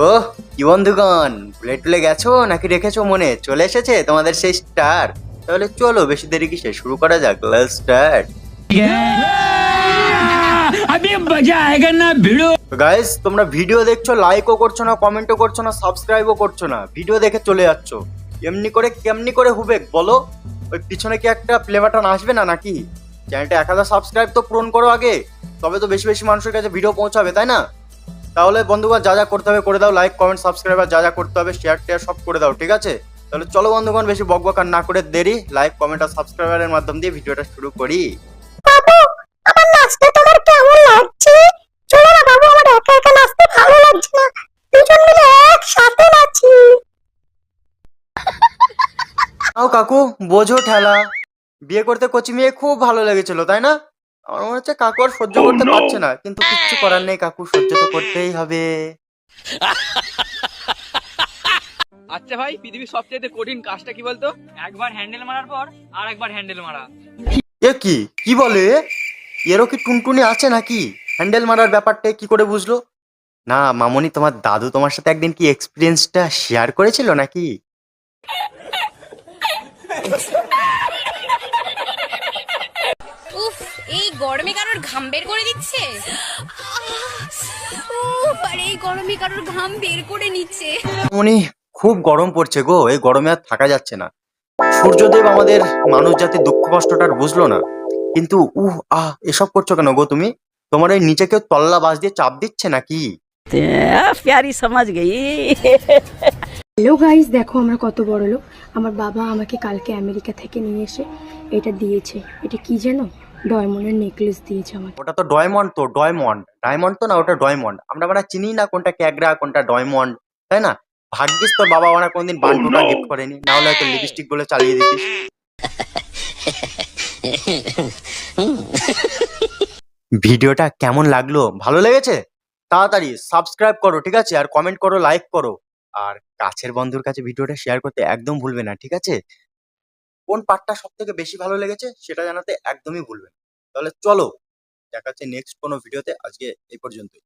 ও কি বন্ধুগণ ভুলে টুলে গেছো নাকি রেখেছো মনে? চলে এসেছে তোমাদের সেই স্টার। তাহলে চলো বেশি দেরি কিসে? শুরু করা যাক লাল স্টার গাইস তোমরা ভিডিও দেখছ লাইকও করছ না কমেন্টও করছ না সাবস্ক্রাইবও করছ না। ভিডিও দেখে চলে যাচ্ছ। এমনি করে কেমনি করে হুবেক বলো? ওই পিছনে কি একটা প্লে বাটন আসবে না নাকি? চ্যানেলটা এক হাজার সাবস্ক্রাইব তো পূরণ করো আগে। তবে তো বেশি বেশি মানুষের কাছে ভিডিও পৌঁছাবে তাই না? তাহলে বন্ধুগণ যা যা করতে হবে করে দাও। লাইক কমেন্ট সাবস্ক্রাইব আর যা যা করতে হবে শেয়ার টেয়ার সব করে দাও ঠিক আছে? তাহলে চলো বন্ধুগণ বেশি বকবক আর না করে দেরি। লাইক কমেন্ট আর সাবস্ক্রাইবারের মাধ্যম দিয়ে ভিডিওটা শুরু করি। বাবু আমার নাচতে তোমার কেমন লাগছে? চলো না বাবু আমার একা একা নাচতে ভালো লাগছে না। দুজন মিলে একসাথে নাচি। আও কাকু বোঝো ঠেলা। বিয়ে করতে কচি মেয়ে খুব ভালো লেগেছিল তাই না? আমার মনে হচ্ছে কাকু আর সহ্য করতে পারছে না। কিন্তু কিচ্ছু করার নেই কাকু সহ্য তো করতেই হবে। আচ্ছা ভাই পৃথিবীর সবচেয়ে কঠিন কাজটা কি বলতো? একবার হ্যান্ডেল মারার পর আর একবার হ্যান্ডেল মারা। এ কি? কি বলে? এরও কি টুনটুনি আছে নাকি? হ্যান্ডেল মারার ব্যাপারটা কি করে বুঝলো? না মামনি তোমার দাদু তোমার সাথে একদিন কি এক্সপিরিয়েন্সটা শেয়ার করেছিল নাকি? উফ এই গরমে কারোর ঘাম বের করে দিচ্ছে? এই গরমে কারোর ঘাম বের করে নিচ্ছে। মনি খুব গরম পড়ছে গো এই গরমে আর থাকা যাচ্ছে না। সূর্যদেব আমাদের মানুষ জাতি দুঃখ কষ্টটা বুঝলো না কিন্তু উহ আহ এসব করছ কেন গো তুমি? তোমার এই নিচে কেউ তল্লা বাস দিয়ে চাপ দিচ্ছে নাকি? প্যারি সমাজ গেই। হ্যালো গাইস দেখো আমরা কত বড় লোক আমার বাবা আমাকে কালকে আমেরিকা থেকে নিয়ে এসে এটা দিয়েছে। এটা কি জানো ডায়মন্ডের নেকলেস দিয়েছে আমাকে। ওটা তো ডয়মন্ড তো ডয়মন্ড ডায়মন্ড তো না ওটা ডয়মন্ড আমরা মানে চিনি না কোনটা ক্যাগরা কোনটা ডয়মন্ড তাই না? ভাগ্যিস তোর বাবা ওরা কোনদিন বান্টুটা গিফট করেনি না হলে হয়তো লিপস্টিকগুলো চালিয়ে দিতিস। ভিডিওটা কেমন লাগল? ভালো লেগেছে? তাড়াতাড়ি সাবস্ক্রাইব করো ঠিক আছে? আর কমেন্ট করো লাইক করো। আর কাছের বন্ধুর কাছে ভিডিওটা শেয়ার করতে একদম ভুলবে না ঠিক আছে? কোন পার্টটা সব থেকে বেশি ভালো লেগেছে সেটা জানাতে একদমই ভুলবেন তাহলে চলো দেখা হচ্ছে নেক্সট কোনো ভিডিওতে আজকে এই পর্যন্তই।